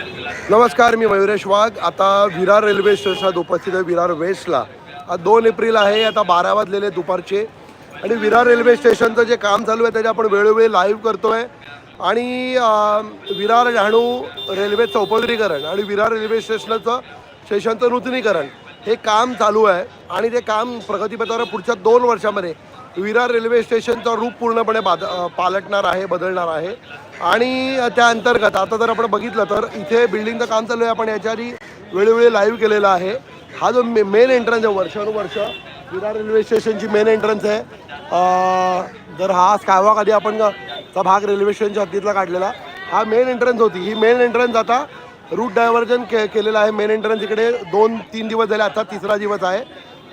नमस्कार मी मयुरेश वाघ. आता विरार रेल्वे स्टेशनात उपस्थित आहे विरार वेस्टला. आज दोन एप्रिल आहे आता बारा वाजलेले दुपारचे. आणि विरार रेल्वे स्टेशनचं जे काम चालू आहे त्याचे आपण वेळोवेळी लाईव्ह करतो आहे आणि विरार डहाणू रेल्वेचं चौपदरीकरण आणि विरार रेल्वे स्टेशनचं स्टेशनचं नूतनीकरण हे काम चालू आहे. आणि ते काम प्रगतीपथावर पुढच्या दोन वर्षामध्ये विरार रेल्वे स्टेशनचं रूप पूर्णपणे बाद पालटणार आहे बदलणार आहे. आणि त्या अंतर्गत आता जर आपण बघितलं तर इथे बिल्डिंगचं काम चालू आहे. आपण याच्या आधी वेळोवेळी लाईव्ह केलेला आहे. हा जो मे मेन एंट्रन्स आहे वर्षानुवर्ष विरार रेल्वे स्टेशनची मेन एंट्रन्स आहे. जर हा स्कायवॉक आधी आपण चा भाग रेल्वे स्टेशनच्या हद्दीतला काढलेला हा मेन एंट्रन्स होती. ही मेन एंट्रन्स आता रूट डायव्हर्जन के केलेलं आहे. मेन एंट्रन्स इकडे दोन तीन दिवस झाले आता तिसरा दिवस आहे.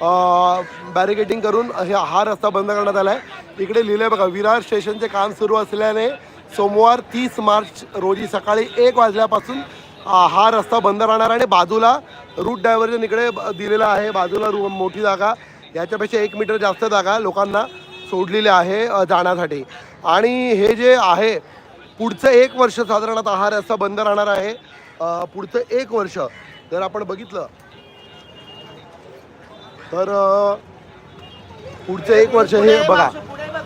बॅरिकेटिंग करून हे- हा रस्ता बंद करण्यात आला आहे इकडे लिहिलं आहे बघा विरार स्टेशनचे काम सुरू असल्याने सोमवार तीस मार्च रोजी सकाळी एक वाजल्यापासून हा रस्ता बंद राहणार आणि बाजूला रूट डायव्हर्जन इकडे दिलेला दिलेलं आहे. बाजूला रू मोठी जागा याच्यापेक्षा एक मीटर जास्त जागा लोकांना सोडलेली आहे जाण्यासाठी. आणि हे जे आहे पुढचं एक वर्ष साधारणतः हा रस्ता बंद राहणार आहे. पुढचं एक वर्ष जर आपण बघितलं तर पुढचं एक वर्ष हे बघा.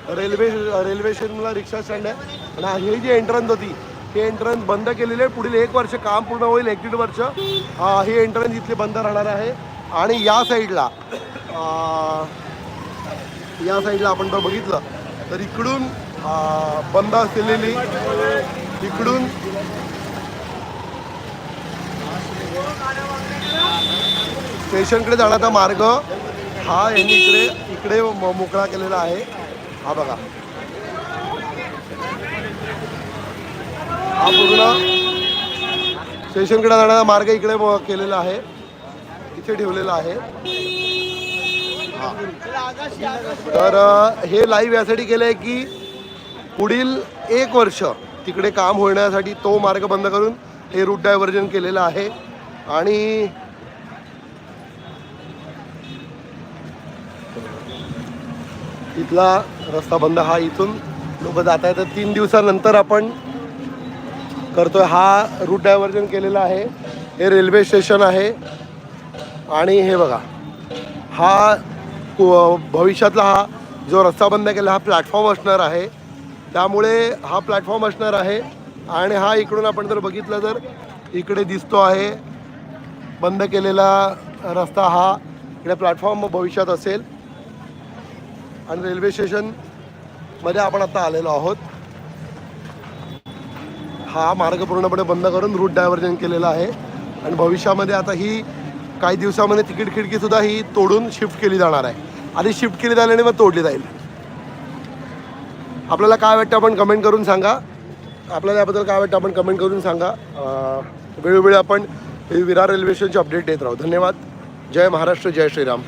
रेल्वे रेल्वे स्टेशनला रिक्षा स्टँड आहे आणि हे जी एंट्रन्स होती ही एंट्रन्स बंद केलेली आहे. पुढील एक वर्ष काम पूर्ण होईल एक दीड वर्ष ही एंट्रन्स इथली बंद राहणार आहे. आणि या साईडला या साईडला आपण जर बघितलं तर इकडून बंद असलेली इकडून स्टेशनकडे जाण्याचा मार्ग. हा यांनी इकडे इकडे मोकळा केलेला आहे. हा बघा. हा पूर्ण स्टेशनकडे जाण्याचा मार्ग इकडे केलेला आहे. इथे ठेवलेला आहे. तर हे लाईव्ह यासाठी केलं आहे की पुढील एक वर्ष तिकडे काम होण्यासाठी तो मार्ग बंद करून हे रूट डायव्हर्जन केलेलं आहे. आणि इथला रस्ता बंद हा इथून लोक जात आहेत. तर तीन दिवसानंतर आपण करतोय. हा रूट डायव्हर्जन केलेला आहे. हे रेल्वे स्टेशन आहे. आणि हे बघा हा भविष्यातला हा जो रस्ता बंद केला हा प्लॅटफॉर्म असणार आहे. त्यामुळे हा प्लॅटफॉर्म असणार आहे. आणि हा इकडून आपण जर बघितलं तर इकडे दिसतो आहे. बंद केलेला रस्ता हा इकडे प्लॅटफॉर्म भविष्यात असेल. आणि रेल्वे स्टेशनमध्ये आपण आता आलेलो आहोत. हा मार्ग पूर्णपणे बंद करून रूट डायव्हर्जन केलेला आहे. आणि भविष्यामध्ये आता ही काही दिवसामध्ये तिकीट खिडकीसुद्धा ही तोडून शिफ्ट केली जाणार आहे. आधी शिफ्ट केली जाईल आणि मग तोडली जाईल. आपल्याला काय वाटतं आपण कमेंट करून सांगा. आपल्याला याबद्दल काय वाटतं आपण कमेंट करून सांगा. वेळोवेळी आपण हे विरार रेल्वे स्टेशनचे अपडेट देत राहू. धन्यवाद. जय महाराष्ट्र जय श्रीराम.